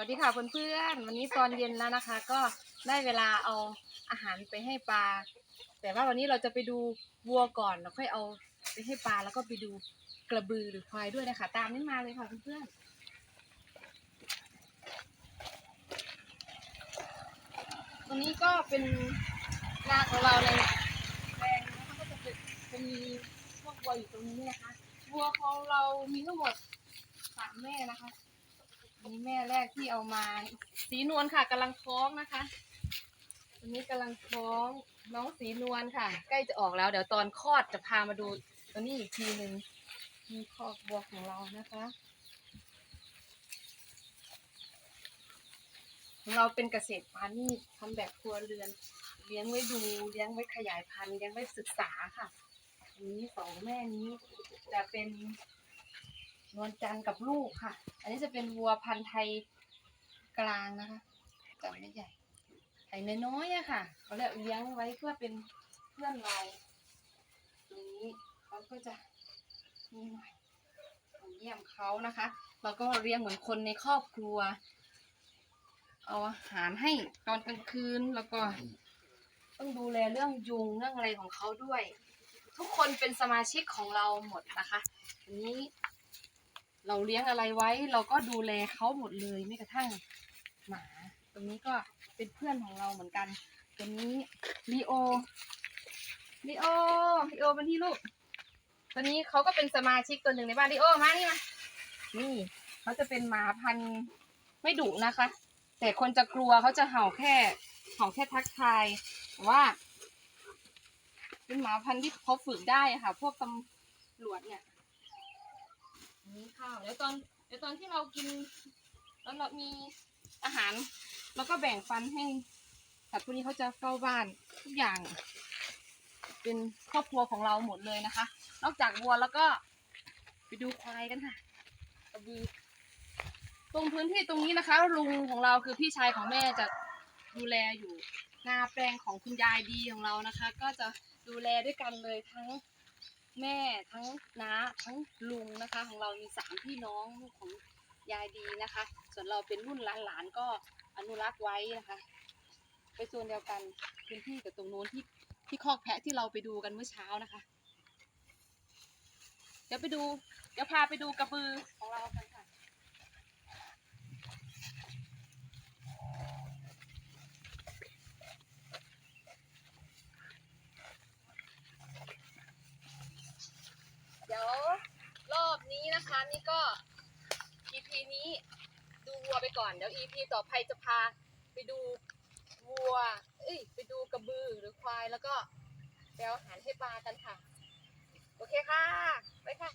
วัสดีค่ะเพื่อนๆวันนี้ตอนเย็นแล้วนะคะ ก็ได้เวลาเอาอาหารไปให้ปลา แต่ว่าวันนี้เราจะไปดูวัวก่อนแล้วค่อยเอาไปให้ปลาแล้วก็ไปดูกระบือหรือควายด้วยนะคะ ตามนี้มาเลยค่ะเพื่อนๆตรงนี้ก็เป็นนาของเราในแปลงนะคะก็จะเป็นมีพวกวัวอยู่ตรงนี้นะคะวัวของเรามีทั้งหมดสามแม่นะคะ นนี้แม่แรกที่เอามา สีนวลค่ะกำลังท้องนะคะอันนี้กำลังท้องน้องสีนวลค่ะ ใกล้จะออกแล้ว เดี๋ยวตอนคลอดจะพามาดูตัวนี้อีกทีหนึ่งมีคอกวัวของเรานะคะเราเป็นเกษตรพาณิชย์ทำแบบครัวเรือน เลี้ยงไว้ดูเลี้ยงไว้ขยายพันธุ์เลี้ยงไว้ศึกษาค่ะนนี้สองแม่นี้จะเป็น นวลจันทร์กับลูกค่ะ อันนี้จะเป็นวัวพันธุ์ไทยกลางนะคะแต่ไม่ใหญ่ไอ้น้อยๆอะค่ะเขาเรียกเลี้ยงไว้เพื่อเป็นเพื่อนเราตรงนี้เขาก็จะนี่หน่อยเยี่ยมเขานะคะ เราก็เลี้ยงเหมือนคนในครอบครัว เอาอาหารให้ตอนกลางคืนแล้วก็ ต้องดูแลเรื่องยุงเรื่องอะไรของเขาด้วย ทุกคนเป็นสมาชิกของเราหมดนะคะอันนี้ เราเลี้ยงอะไรไว้ เราก็ดูแลเขาหมดเลยไม่กระทั่งหมา ตรงนี้ก็เป็นเพื่อนของเราเหมือนกันตัวนี้ลีโอลีโอลีโอเป็นที่ลูกตัวนี้เขาก็เป็นสมาชิกตัวหนึ่งในบ้านลีโอมานี่มานี่เขาจะเป็นหมาพันธุ์ไม่ดุนะคะ แต่คนจะกลัวเขาจะเห่าแค่เห่าแค่ทักทายแต่ว่า เป็นหมาพันธุ์ที่เขาฝึกได้ค่ะ พวกตำรวจเนี่ย นี่ข้าวเดี๋ยวตอนเดี๋ยวตอนที่เรากิน แล้วเรามีอาหารเราก็แบ่งฟันให้สัตว์พวกนี้เขาจะเฝ้าบ้านทุกอย่าง เป็นครอบครัวของเราหมดเลยนะคะ นอกจากวัวแล้วก็ไปดูควายกันค่ะกระบือตรงพื้นที่ตรงนี้นะคะ ลุงของเราคือพี่ชายของแม่จะดูแลอยู่นาแปลงของคุณยายดีของเรานะคะ ก็จะดูแลด้วยกันเลยทั้ง แม่ทั้งน้าทั้งลุงนะคะ ของเรามีสามพี่น้องลูกของยายดีนะคะ ส่วนเราเป็นรุ่นหลานๆก็อนุรักษ์ไว้นะคะ ไปโซนเดียวกันพื้นที่กับตรงโน้นที่ที่คอกแพะที่เราไปดูกันเมื่อเช้านะคะ เดี๋ยวไปดู เดี๋ยวพาไปดูกระบือของเรากัน นะคะนี่ก็ EP นี้ดูวัวไปก่อนเดี๋ยว EP ต่อไปจะพาไปดูวัว เอ้ยไปดูกระบือหรือควายแล้วก็ไปเอาอาหารให้ปลากันค่ะ โอเคค่ะ ไปค่ะ